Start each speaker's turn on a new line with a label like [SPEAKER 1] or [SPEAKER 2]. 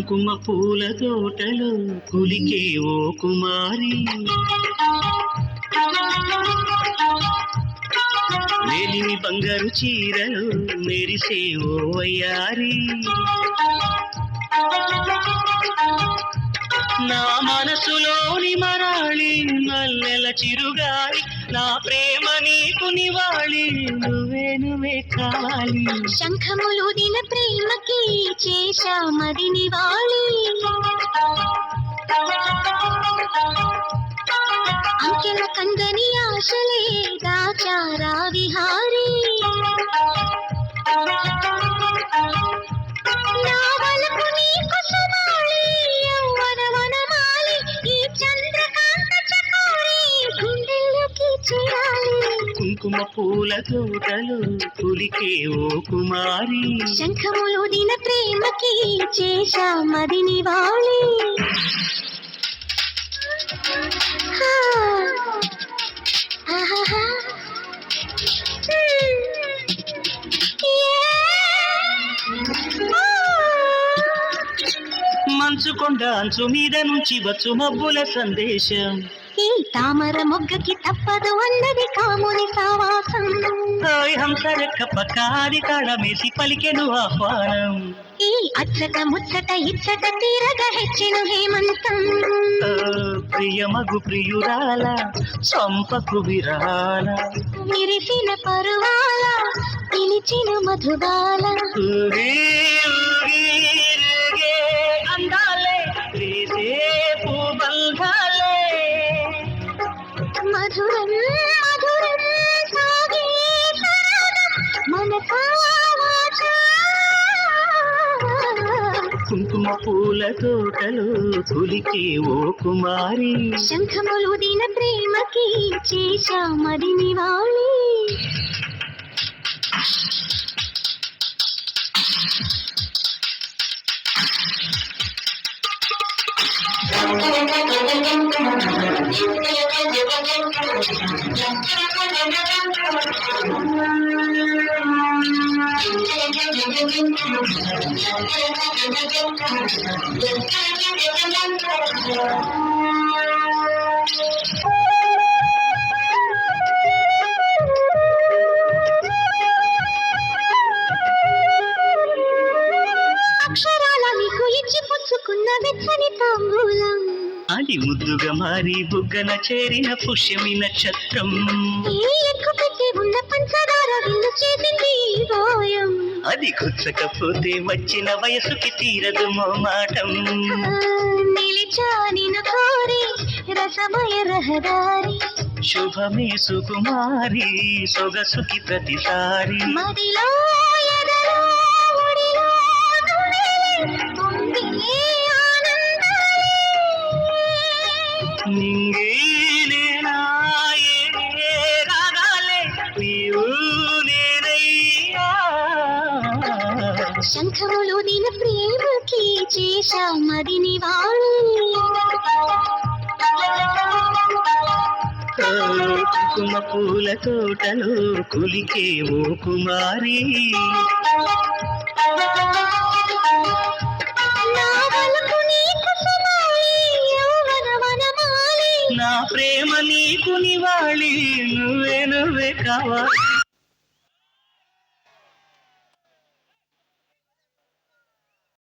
[SPEAKER 1] కుంకుమ పూల తోటలో కులికే ఓ కుమారి. వేలిని బంగారు చీరలు మెరిసే ఓ వయ్యారి. నా మనసులోని మరాళి మల్లెల చిరుగాలి నా ప్రేమ నీకు నివాళి. నువ్వే నువ్వే కావాలి.
[SPEAKER 2] శంఖములు దిన ప్రేమకి చేశామది నివాళి. అంకెల కందని ఆశలే
[SPEAKER 1] కుంకుమ పూల తోటలు కులికే ఓ కుమారి
[SPEAKER 2] శంఖములు దిన ప్రేమకి చేశా మది నివాళి హా. ఆహాహా. హ్మ్. ఏ. ఆ.
[SPEAKER 1] మంచు కొండ అంచు మీద నుంచి వచ్చు మబ్బుల సందేశం
[SPEAKER 2] ఈ తామర మొగ్గకి తప్పదు అన్నది కాముని సావాసం.
[SPEAKER 1] ఓయ్ హంస రెక్క పకాది కళమేసి పలికెను ఆహ్వానం.
[SPEAKER 2] ఈ అచ్చట ముచ్చట ఇచ్చట తీరగ హెచ్చిన హేమంతం.
[SPEAKER 1] ప్రియమగు ప్రియురాల చంపకు విరాల.
[SPEAKER 2] విరిసిన పరువాల పిలిచిన మధుబాల. మధురం మధురం సాగే.
[SPEAKER 1] కుంకుమ పూల తోటలు కులికే ఓ కుమారి
[SPEAKER 2] శంఖములు దిన ప్రేమకి చేశా మది నివాళి అక్షరాల నీకు ఇచ్చి పుచ్చుకున్న వెచ్చని తాంబూలం.
[SPEAKER 1] అది ముద్దుగా మారి బుగ్గన చేరిన పుష్యమి నక్షత్రం.
[SPEAKER 2] ఉన్న పంచదార చేసింది
[SPEAKER 1] అది కుచ్చకపోతే వచ్చిన వయసుకి తీరదు మోమాటం
[SPEAKER 2] ఆ, నిలిచా నిన్ను కోరి రసమయ రహదారి.
[SPEAKER 1] శుభమే సుకుమారి సొగసుకి ప్రతిసారి.
[SPEAKER 2] మదిలో ఎదలో
[SPEAKER 1] నింగే నేనాయే రాగాలే నీవు నేనయ్యా
[SPEAKER 2] శంఖములు దిన ప్రేమకి చేశా మది నివాళి.
[SPEAKER 1] కుమ పూల తోటలో కులికే ఓ కుమారి.
[SPEAKER 2] వనమాలి.
[SPEAKER 1] నా ప్రేమ నీకు నివాళి నువ్వే నువ్వే కావాలి